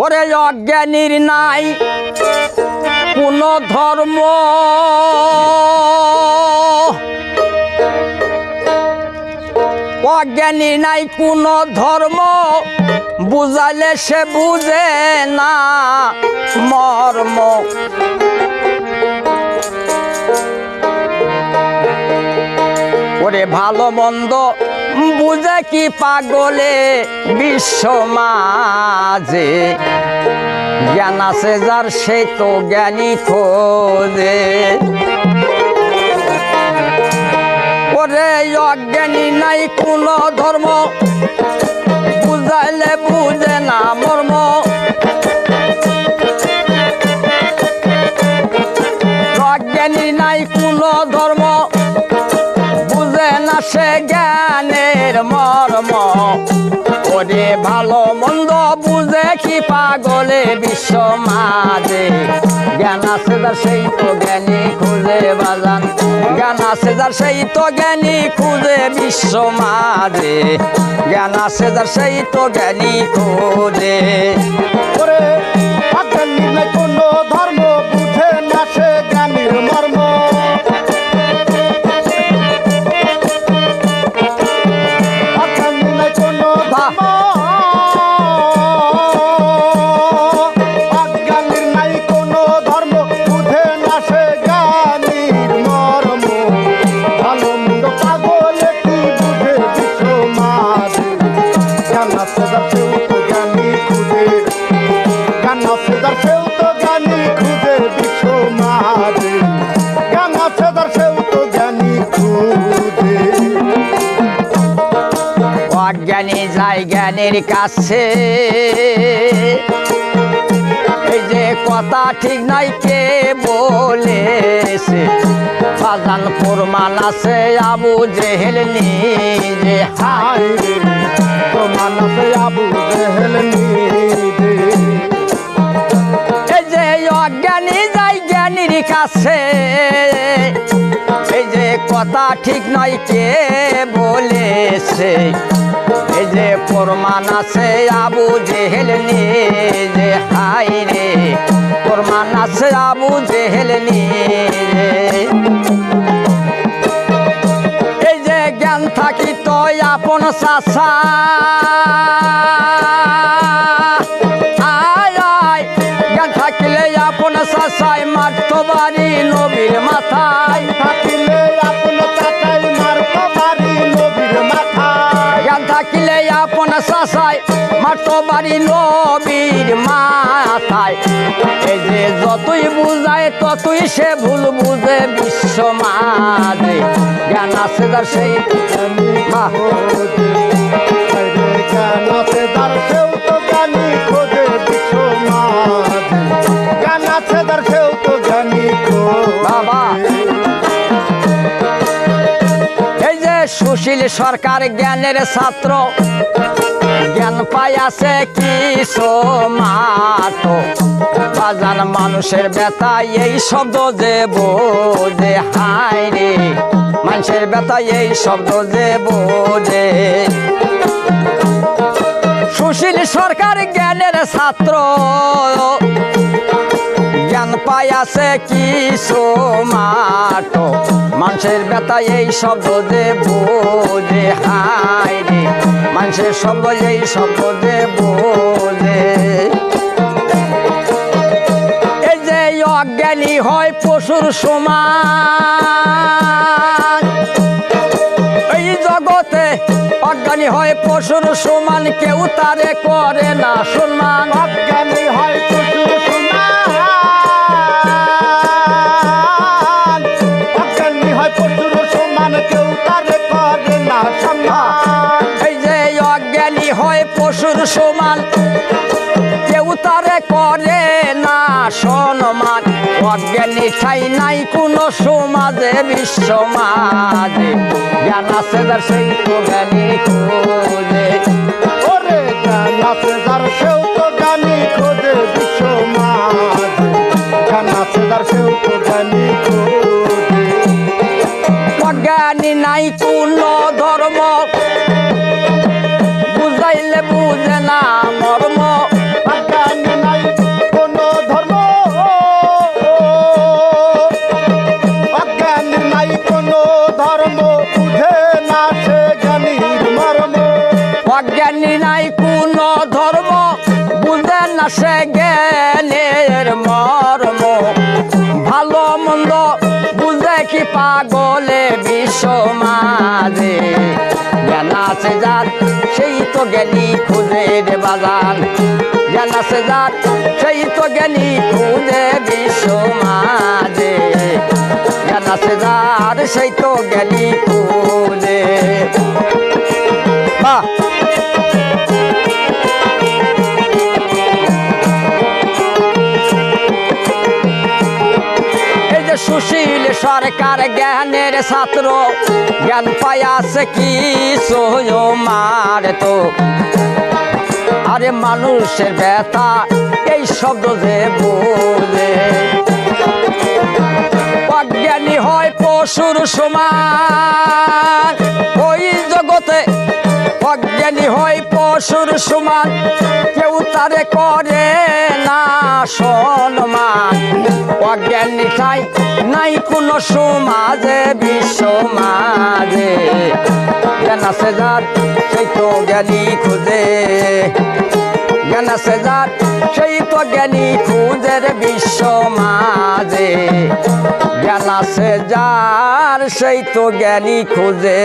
ওরে অজ্ঞানীর নাই কোন ধর্ম অজ্ঞানী নাই কোন ধর্ম বুঝাইলে সে বুঝে না মর্ম। ওরে ভালো মন্দ বুঝে কি পাগলে বিশ্ব মাঝে? জ্ঞান আছে যার সেই তো জ্ঞানী খোঁজে। ওরে, অজ্ঞানী নাই কোন ধর্ম। বুঝাইলে বুঝে না মর্ম। অজ্ঞানী নাই কোন ধর্ম। সে জ্ঞানের মর্ম। ওরে ভালো মন্দ বুঝে কি পাগলে বিশ্ব মাঝে। জ্ঞান আছে যার সেই তো জ্ঞানী খুঁজে বাজান। জ্ঞান আছে যার সেই তো জ্ঞানী খুঁজে বিশ্ব মাঝে। জ্ঞান আছে যার সেই তো জ্ঞানী খুঁজে। যায় জ্ঞানের কাছে। এই যে কথা ঠিক নাই কে বলেছে। বাজান প্রমাণ আছে, আবু জেহেল নিজে। রে, প্রমাণ আছে, আবু জেহেল এই যে অজ্ঞানী যাই জ্ঞানীর কাছে। এই যে কথা ঠিক নয় কে বলেছে। যে প্রমাণ আছে আবু জেহেল নিজে হাই রে। প্রমাণ আছে আবু জেহেল এই যে জ্ঞান থাকি তো আপন চাষা থাকিলে আপন চাষায় মারতো বাড়ি নবীর মাথায়। আপন চাষায় মারতো বাড়ি নবীর মাথায়। এই যে যতই বুঝায় ততই সে ভুল বুঝে বিশ্ব মাঝে। জ্ঞান আছে যার সেই জ্ঞান আছে যার সেও তো জ্ঞানী খোঁজে বিশ্ব মাঝে। জ্ঞান আছে যার সেও তো জ্ঞানী বাবা। এই যে সুশীল সরকার জ্ঞানের ছাত্র জ্ঞান পায়াছে কি সোমাটো? বাজান মানুষের ব্যথা এই শব্দ যে বোঝে, হায় রে। মানুষের ব্যথা এই শব্দ যে বোঝে। সুশীল সরকার জ্ঞানের ছাত্র। জ্ঞান পাই আছে কি মাট। মানুষের ব্যথা এই শব্দ যে বোঝে হায় রে। মানুষের শব্দ এই শব্দ যে বোঝে এই যে অজ্ঞানী হয় পশুর সমান। এই জগতে অজ্ঞানী হয় পশুর সমান, কেউ তারে করে না সম্মান অজ্ঞানী হয় সমান কেউ তারে করে না সনমান। অজ্ঞানী ঠাই নাই কোন সমাজে বিশ্বমাজে জ্ঞান আছে তার সেই তো জ্ঞানী খোঁজে। জ্ঞান আছে তার সেও তো জ্ঞানী খোঁজে, বিশ্ব না সে জ্ঞানের মর্ম। ভালো মন্দ বুঝে কি পাগলে বিশ্ব মাঝে। জ্ঞান আছে যার, সেই তো জ্ঞানী খুঁজে রে বাজান জ্ঞান আছে যার, সেই তো জ্ঞানী খুঁজে বিশ্ব মাঝে। জ্ঞান আছে যার, সেই তো জ্ঞানী খুঁজে। বাহ! সুশীল সরকার জ্ঞানের ছাত্র, জ্ঞান পায়াস কি মার তো? আরে মানুষের ব্যথা, এই শব্দ যে বলে অজ্ঞানী হয় পশুর সমান পশুর সমান, কেউ তারে করে না সম্মান। অজ্ঞানী ঠাই নাই কোনো সমাজে বিশ্ব মাঝে জ্ঞান আছে যার, সেই তো জ্ঞানী খুঁজে। জ্ঞান আছে যার, সেই তো জ্ঞানী খুঁজে রে বিশ্ব মাঝে জ্ঞান আছে যার, সেই তো জ্ঞানী খুঁজে।